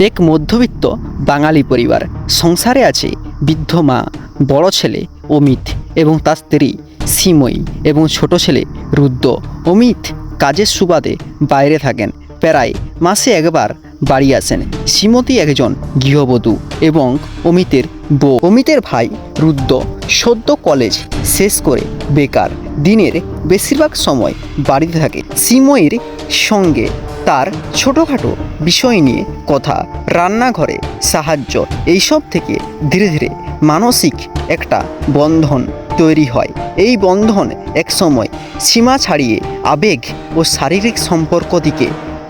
এক মধ্যবিত্ত বাঙালি পরিবার। সংসারে আছে বৃদ্ধ মা, বড় ছেলে অমিত এবং তার স্ত্রী সিময়ী এবং ছোট ছেলে রুদ্র। অমিত কাজের সুবাদে বাইরে থাকেন, প্রায় মাসে একবার বাড়ি আসেন। শ্রীমতী একজন গৃহবধূ এবং অমিতের বউ। অমিতের ভাই রুদ্র সদ্য কলেজ শেষ করে বেকার। দিনের বেশিরভাগ সময় বাড়িতে থাকে। শ্রীময়ীর সঙ্গে তার ছোটোখাটো বিষয় নিয়ে কথা, রান্নাঘরে সাহায্য এইসব থেকে ধীরে ধীরে মানসিক একটা বন্ধন তৈরি হয়। এই বন্ধন একসময় সীমা ছাড়িয়ে আবেগ ও শারীরিক সম্পর্ক দিকে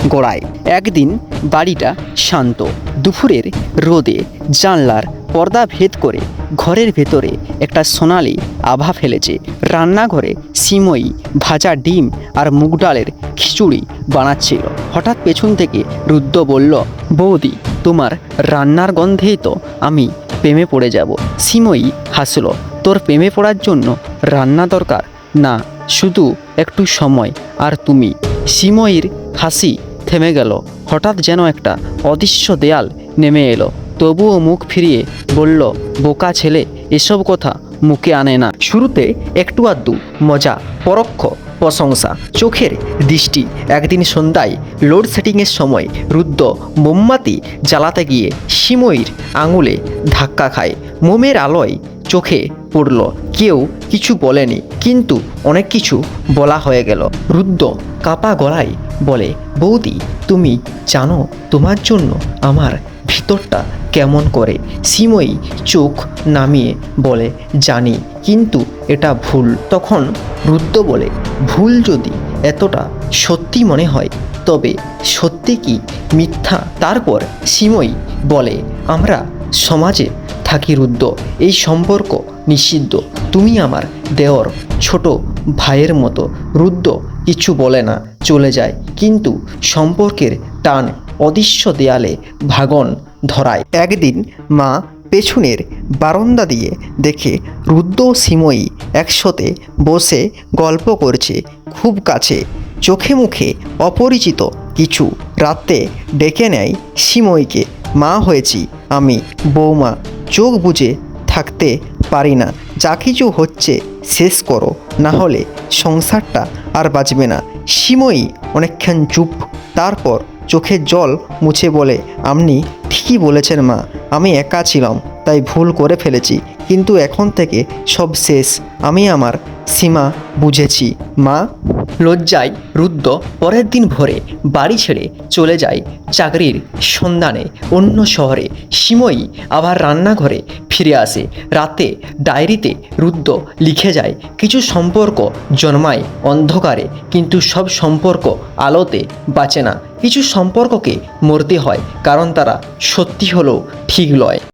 গড়ায়। একদিন বাড়িটা শান্ত, দুপুরের রোদে জানলার পর্দা ভেদ করে ঘরের ভেতরে একটা সোনালি আভা ফেলেছে। রান্নাঘরে সিমই, ভাজা ডিম আর মুগ ডালের খিচুড়ি বানাচ্ছিল। হঠাৎ পেছন থেকে রুদ্র বলল, বৌদি, তোমার রান্নার গন্ধেই তো আমি প্রেমে পড়ে যাব। সিমই হাসলো, তোর প্রেমে পড়ার জন্য রান্না দরকার। না, শুধু একটু সময় আর তুমি। সিময়ীর হাসি থেমে গেল। হঠাৎ যেন একটা অদৃশ্য দেয়াল নেমে এলো। তবুও মুখ ফিরিয়ে বলল, বোকা ছেলে, এসব কথা মুখে আনে না। শুরুতে একটু আধটু মজা, পরোক্ষ প্রশংসা, চোখের দৃষ্টি। একদিন সন্ধ্যায় লোডশেডিংয়ের সময় রুদ্র মোমবাতি জ্বালাতে গিয়ে সিময়ীর আঙুলে ধাক্কা খায়। মোমের আলোয় চোখে পড়ল, কেউ কিছু বলেনি, কিন্তু অনেক কিছু বলা হয়ে গেল। রুদ্র কাপা গলায় বলে, বৌদি, তুমি জানো, তোমার জন্য আমার ভিতরটা কেমন করে? সিময়ী চোখ নামিয়ে বলে, জানি, কিন্তু এটা ভুল। তখন রুদ্র বলে, ভুল যদি এতটা সত্যি মনে হয়, তবে সত্যি কি মিথ্যা? তারপর সিময়ী বলে, আমরা সমাজে থাকি রুদ্র এই সম্পর্ক নিষিদ্ধ। তুমি আমার দেওর, ছোট ভাইয়ের মতো। রুদ্র কিছু বলে না, চলে যায়। কিন্তু সম্পর্কের টান অদৃশ্য দেয়ালে ভাগন ধরায়। একদিন মা পেছনের বারান্দা দিয়ে দেখে রুদ্র সিময়ী একসাথে বসে গল্প করছে খুব কাছে। চোখে মুখে অপরিচিত কিছু রাতে ডেকে নেয় সিময়ীকে, মা হয়েছি আমি, বৌমা, চোখ বুজে থাকতে পারি না, যা কিছু হচ্ছে শেষ করো, না হলে সংসারটা আর বাঁচবে না। সিময়ী অনেকক্ষণ চুপ, তারপর চোখের জল মুছে বলে আপনি ঠিকই বলেছেন মা, আমি একা ছিলাম, তাই ভুল করে ফেলেছি, কিন্তু এখন থেকে সব শেষ, আমি আমার সীমা বুঝেছি। মা লজ্জায় রুদ্র পরের দিন ভোরে বাড়ি ছেড়ে চলে যায় চাকরির সন্ধানে। অন্য শহরে সিময়ী আবার রান্নাঘরে ফিরে আসে। রাতে ডায়েরিতে রুদ্র লিখে যায়, কিছু সম্পর্ক জন্মায় অন্ধকারে, কিন্তু সব সম্পর্ক আলোতে বাঁচে না। কিছু সম্পর্ককে মরতে হয়, কারণ তারা সত্যি হলেও ঠিক নয়